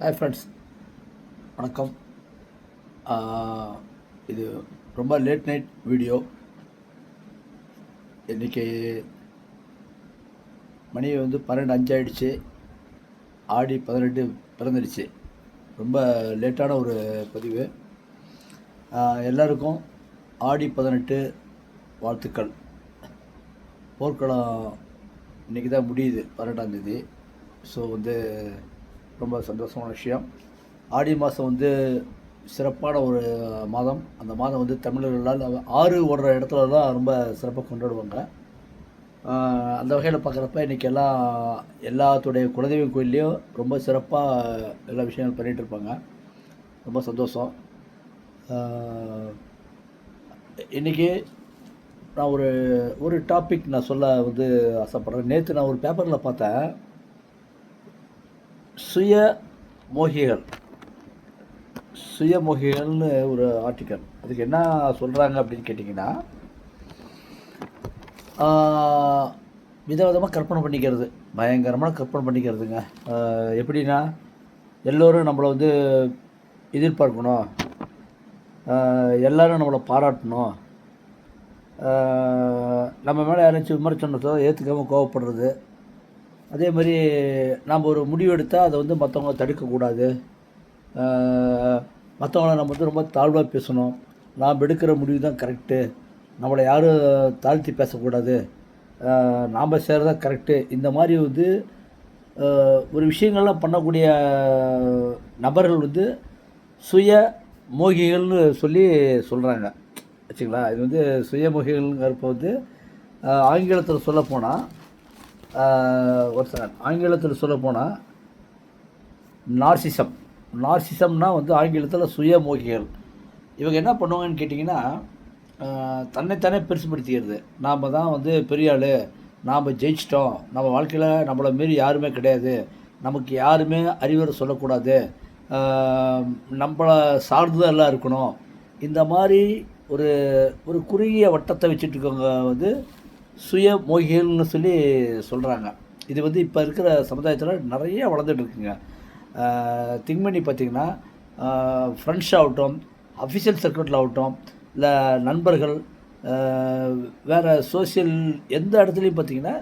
Hi friends வணக்கம். இது ரொம்ப லேட் நைட் வீடியோ இன்றைக்கி மணி வந்து பன்னெண்டு அஞ்சாயிடுச்சு ஆடி பதினெட்டு பிறந்துடுச்சு. ரொம்ப லேட்டான ஒரு பதிவு. எல்லாருக்கும் ஆடி பதினெட்டு வாழ்த்துக்கள். போர்க்களம் இன்றைக்கி தான் முடியுது பன்னெண்டாம் தேதி. ஸோ வந்து ரொம்ப சந்தோஷமான விஷயம். ஆடி மாதம் வந்து சிறப்பான ஒரு மாதம். அந்த மாதம் வந்து தமிழர்களால் ஆறு ஓடுற இடத்துல தான் ரொம்ப சிறப்பாக கொண்டாடுவாங்க. அந்த வகையில் பார்க்குறப்ப இன்றைக்கி எல்லாம் எல்லாத்துடைய குலதெய்வம் கோயில்லையும் ரொம்ப சிறப்பாக எல்லா விஷயங்களும் பண்ணிகிட்டு இருப்பாங்க. ரொம்ப சந்தோஷம். இன்றைக்கி இன்னைக்கு நான் ஒரு ஒரு டாபிக் நான் சொல்ல வந்து ஆசைப்பட்றேன். நேற்று நான் ஒரு பேப்பரில் பார்த்தேன். சுய மோகிகள். சுய மோகிகள்னு ஒரு ஆர்டிக்கல் அதுக்கு என்ன சொல்கிறாங்க அப்படின்னு கேட்டிங்கன்னா விதவிதமாக கற்பனை பண்ணிக்கிறது. பயங்கரமாக கற்பனை பண்ணிக்கிறதுங்க. எப்படின்னா எல்லோரும் நம்மளை வந்து எதிர்பார்க்கணும். எல்லோரும் நம்மளை பாராட்டணும். நம்ம மேலே யாராச்சும் விமர்சனத்தோ ஏற்றுக்காமல் கோவப்படுறது. அதே மாதிரி நாம் ஒரு முடிவு எடுத்தால் அதை வந்து மற்றவங்க தடுக்கக்கூடாது. மற்றவங்கள நம்ம வந்து ரொம்ப தாழ்வாக பேசணும். நாம் எடுக்கிற முடிவு தான் கரெக்டு நம்மளை யாரும் தாழ்த்தி பேசக்கூடாது. நாம் செய்கிறதா தான் கரெக்டு இந்த மாதிரி வந்து ஒரு விஷயங்கள்லாம் பண்ணக்கூடிய நபர்கள் வந்து சுய மோகிகள்னு சொல்லி சொல்கிறாங்க வச்சுங்களா இது வந்து சுயமொழிகள்ங்கிறப்ப வந்து ஆங்கிலத்தில் சொல்லப்போனால் ஒரு செகண்ட் ஆங்கிலத்தில் சொல்லப்போனால் நார்சிசம் நார்சிசம்னா வந்து ஆங்கிலத்தில் சுயமோகிகள். இவங்க என்ன பண்ணுவாங்கன்னு கேட்டிங்கன்னா தன்னைத்தானே பெருசுப்படுத்திக்கிறது நாம் தான் வந்து பெரிய ஆள். நாம் ஜெயிச்சிட்டோம். நம்ம வாழ்க்கையில் நம்மளை மீறி யாருமே கிடையாது. நமக்கு யாருமே அறிவுரை சொல்லக்கூடாது. நம்மளை சார்ந்து தான் எல்லாம் இருக்கணும். இந்த மாதிரி ஒரு ஒரு குறுகிய வட்டத்தை வச்சுட்டு இருக்கவங்க வந்து சுய மோகிகள்னு சொல்லி சொல்கிறாங்க இது வந்து இப்போ இருக்கிற சமுதாயத்தில் நிறைய வளர்ந்துட்டுருக்குங்க திங்மணி பார்த்திங்கன்னா பார்த்தீங்கன்னா ஃப்ரெண்ட்ஸ் ஆகட்டும் அஃபிஷியல் சர்க்கிளில் ஆகட்டும் இல்லை நண்பர்கள் வேறு வேற சோஷியல் எந்த இடத்துலையும் பார்த்தீங்கன்னா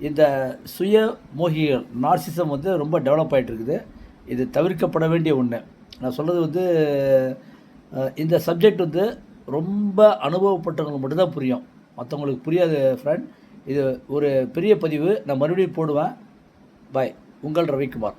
இந்த சுய மோகிகள் நார்சிசம் வந்து ரொம்ப டெவலப் ஆகிட்டுருக்குது இது தவிர்க்கப்பட வேண்டிய ஒன்று நான் சொல்கிறது வந்து இந்த சப்ஜெக்ட் வந்து ரொம்ப அனுபவப்பட்டவங்களுக்கு மட்டும்தான் புரியும். மற்றவங்களுக்கு புரியாது ஃப்ரெண்ட் இது ஒரு பெரிய பதிவு. நான் மறுபடியும் போடுவேன். பாய் உங்கள் ரவிக்குமார்.